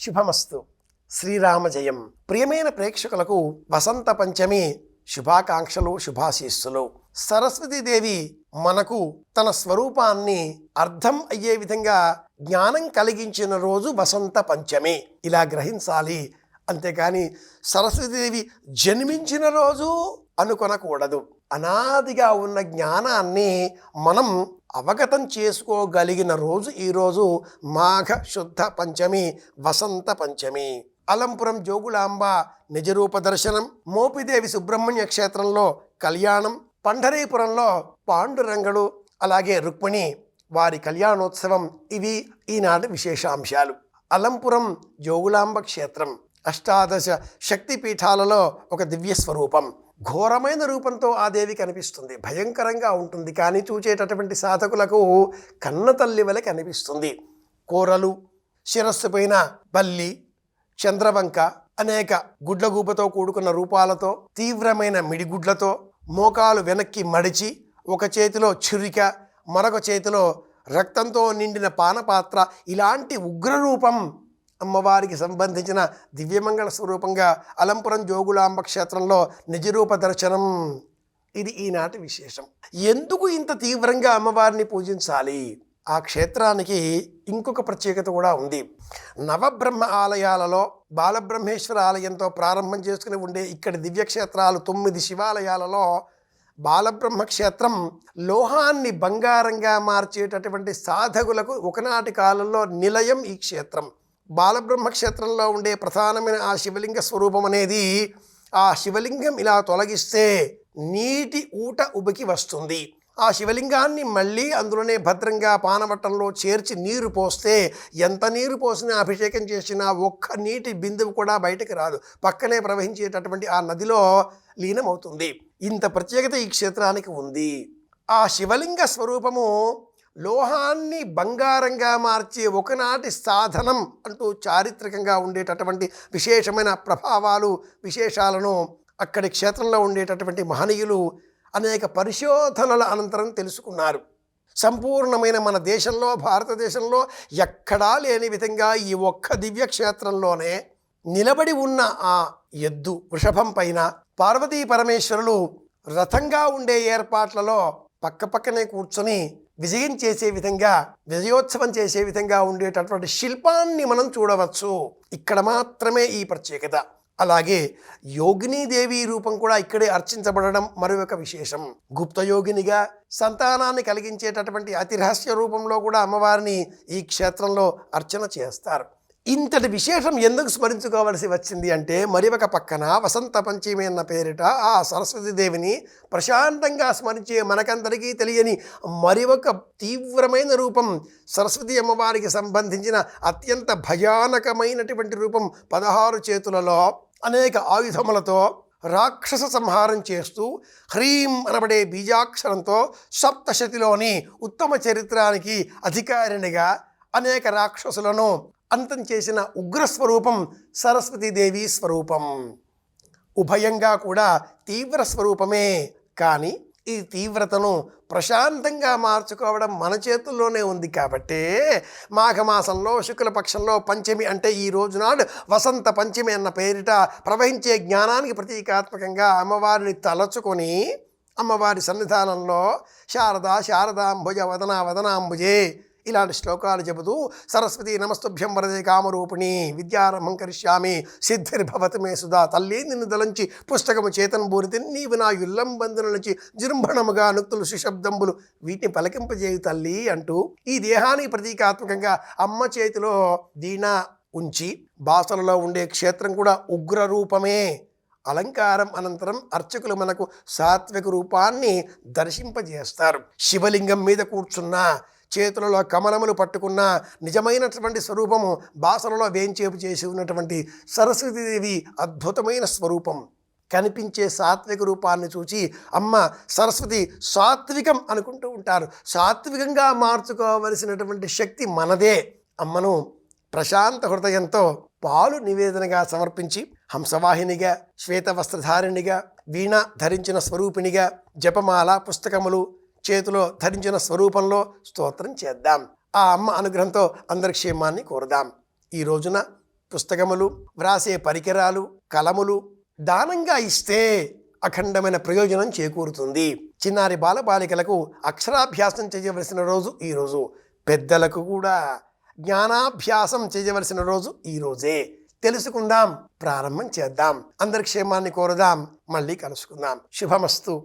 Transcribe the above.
శుభమస్తు. శ్రీరామ జయం ప్రియమైన ప్రేక్షకులకు వసంత పంచమి శుభాకాంక్షలు శుభాశీస్సులు. సరస్వతీదేవి మనకు తన స్వరూపాన్ని అర్థం అయ్యే విధంగా జ్ఞానం కలిగించిన రోజు వసంత పంచమి. ఇలా గ్రహించాలి. అంతేకాని సరస్వతీదేవి జన్మించిన రోజు అనుకొనకూడదు. అనాదిగా ఉన్న జ్ఞానాన్ని మనం అవగతం చేసుకోగలిగిన రోజు ఈరోజు మాఘ శుద్ధ పంచమి వసంత పంచమి. అలంపురం జోగులాంబ నిజరూప దర్శనం మోపిదేవి సుబ్రహ్మణ్య క్షేత్రంలో కళ్యాణం పండరీపురంలో పాండురంగడు అలాగే రుక్మిణి వారి కళ్యాణోత్సవం ఇవి ఈనాటి విశేషాంశాలు. అలంపురం జోగులాంబ క్షేత్రం. అష్టాదశ శక్తిపీఠాలలో ఒక దివ్య స్వరూపం ఘోరమైన రూపంతో ఆ దేవి కనిపిస్తుంది. భయంకరంగా ఉంటుంది. కానీ చూచేటటువంటి సాధకులకు కన్న తల్లి వలె కనిపిస్తుంది. కూరలు శిరస్సు పైన బల్లి చంద్రవంక అనేక గుడ్లగూపతో కూడుకున్న రూపాలతో తీవ్రమైన మిడిగుడ్లతో మోకాలు వెనక్కి మడిచి ఒక చేతిలో చురిక మరొక చేతిలో రక్తంతో నిండిన పానపాత్ర ఇలాంటి ఉగ్రరూపం అమ్మవారికి సంబంధించిన దివ్యమంగళ స్వరూపంగా అలంపురం జోగులాంబ క్షేత్రంలో నిజరూప దర్శనం. ఇది ఈనాటి విశేషం. ఎందుకు ఇంత తీవ్రంగా అమ్మవారిని పూజించాలి? ఆ క్షేత్రానికి ఇంకొక ప్రత్యేకత కూడా ఉంది. నవబ్రహ్మ ఆలయాలలో బాలబ్రహ్మేశ్వర ఆలయంతో ప్రారంభం చేసుకుని ఉండే ఇక్కడి దివ్యక్షేత్రాలు తొమ్మిది శివాలయాలలో బాలబ్రహ్మ క్షేత్రం లోహాన్ని బంగారంగా మార్చేటటువంటి సాధకులకు ఒకనాటి కాలంలో నిలయం ఈ క్షేత్రం. బాలబ్రహ్మ క్షేత్రంలో ఉండే ప్రధానమైన ఆ శివలింగ స్వరూపం అనేది ఆ శివలింగం ఇలా తొలగిస్తే నీటి ఊట ఉబికి వస్తుంది. ఆ శివలింగాన్ని మళ్ళీ అందులోనే భద్రంగా పానవట్టంలో చేర్చి నీరు పోస్తే ఎంత నీరు పోసినా అభిషేకం చేసినా ఒక్క నీటి బిందువు కూడా బయటకు రాదు. పక్కనే ప్రవహించేటటువంటి ఆ నదిలో లీనమవుతుంది. ఇంత ప్రత్యేకత ఈ క్షేత్రానికి ఉంది. ఆ శివలింగ స్వరూపము లోహాన్ని బంగారంగా మార్చే ఒకనాటి సాధనం అంటూ చారిత్రకంగా ఉండేటటువంటి విశేషమైన ప్రభావాలు విశేషాలను అక్కడి క్షేత్రంలో ఉండేటటువంటి మహనీయులు అనేక పరిశోధనల అనంతరం తెలుసుకున్నారు. సంపూర్ణమైన మన దేశంలో భారతదేశంలో ఎక్కడా లేని విధంగా ఈ ఒక్క దివ్య క్షేత్రంలోనే నిలబడి ఉన్న ఆ ఎద్దు వృషభం పైన పార్వతీ పరమేశ్వరులు రథంగా ఉండే ఏర్పాట్లలో పక్కపక్కనే కూర్చొని విజయం చేసే విధంగా విజయోత్సవం చేసే విధంగా ఉండేటటువంటి శిల్పాన్ని మనం చూడవచ్చు. ఇక్కడ మాత్రమే ఈ ప్రత్యేకత. అలాగే యోగినీదేవి రూపం కూడా ఇక్కడే అర్చించబడడం మరొక విశేషం. గుప్తయోగినిగా సంతానాన్ని కలిగించేటటువంటి అతి రహస్య రూపంలో కూడా అమ్మవారిని ఈ క్షేత్రంలో అర్చన చేస్తారు. ఇంతటి విశేషం ఎందుకు స్మరించుకోవలసి వచ్చింది అంటే మరి ఒక పక్కన వసంత పంచమి అన్న పేరిట ఆ సరస్వతి దేవిని ప్రశాంతంగా స్మరించే మనకందరికీ తెలియని మరి ఒక తీవ్రమైన రూపం సరస్వతి అమ్మవారికి సంబంధించిన అత్యంత భయానకమైనటువంటి రూపం పదహారు చేతులలో అనేక ఆయుధములతో రాక్షస సంహారం చేస్తూ హ్రీం అనబడే బీజాక్షరంతో సప్తశతిలోని ఉత్తమ చరిత్రానికి అధికారినిగా అనేక రాక్షసులను అంతం చేసిన ఉగ్రస్వరూపం సరస్వతీదేవి స్వరూపం. ఉభయంగా కూడా తీవ్ర స్వరూపమే. కానీ ఈ తీవ్రతను ప్రశాంతంగా మార్చుకోవడం మన చేతుల్లోనే ఉంది కాబట్టే మాఘమాసంలో శుక్లపక్షంలో పంచమి అంటే ఈ రోజునాడు వసంత పంచమి అన్న పేరిట ప్రవహించే జ్ఞానానికి ప్రతీకాత్మకంగా అమ్మవారిని తలచుకొని అమ్మవారి సన్నిధానంలో శారదా శారదాంబుజ వదనా వదనాంబుజే ఇలాంటి శ్లోకాలు చెబుతూ సరస్వతి నమస్తుభ్యం వరదే కామరూపిణి విద్యారంభం కరిష్యామి సిద్ధిర్భవతి మే సుధా తల్లి నిన్ను దలంచి పుస్తకము చేతను బూరితి నీవు నా ఇల్లం బంధుల నుంచి జృంభణముగా నుక్తులు సుశబ్దంబులు. వీటిని పలకింపజేయు తల్లి అంటూ ఈ దేహానికి ప్రతీకాత్మకంగా అమ్మ చేతిలో దీన ఉంచి బాసలలో ఉండే క్షేత్రం కూడా ఉగ్ర రూపమే అలంకారం అనంతరం అర్చకులు మనకు సాత్విక రూపాన్ని దర్శింపజేస్తారు. శివలింగం మీద కూర్చున్న చేతులలో కమలములు పట్టుకున్న నిజమైనటువంటి స్వరూపము బాసలలో వేంచేపు చేసి ఉన్నటువంటి సరస్వతీదేవి అద్భుతమైన స్వరూపం. కనిపించే సాత్విక రూపాన్ని చూచి అమ్మ సరస్వతి సాత్వికం అనుకుంటూ ఉంటారు. సాత్వికంగా మార్చుకోవలసినటువంటి శక్తి మనదే. అమ్మను ప్రశాంత హృదయంతో పాలు నివేదనగా సమర్పించి హంసవాహినిగా శ్వేత వస్త్రధారిణిగా వీణ ధరించిన స్వరూపిణిగా జపమాల పుస్తకములు చేతిలో ధరించిన స్వరూపంలో స్తోత్రం చేద్దాం. ఆ అమ్మ అనుగ్రహంతో అందరి క్షేమాన్ని కోరుదాం. ఈ రోజున పుస్తకములు వ్రాసే పరికరాలు కలములు దానంగా ఇస్తే అఖండమైన ప్రయోజనం చేకూరుతుంది. చిన్నారి బాలబాలికలకు అక్షరాభ్యాసం చేయవలసిన రోజు ఈ రోజు. పెద్దలకు కూడా జ్ఞానాభ్యాసం చేయవలసిన రోజు ఈ రోజే. తెలుసుకుందాం ప్రారంభం చేద్దాం. అందరి క్షేమాన్ని కోరుదాం. మళ్ళీ కలుసుకుందాం. శుభమస్తు.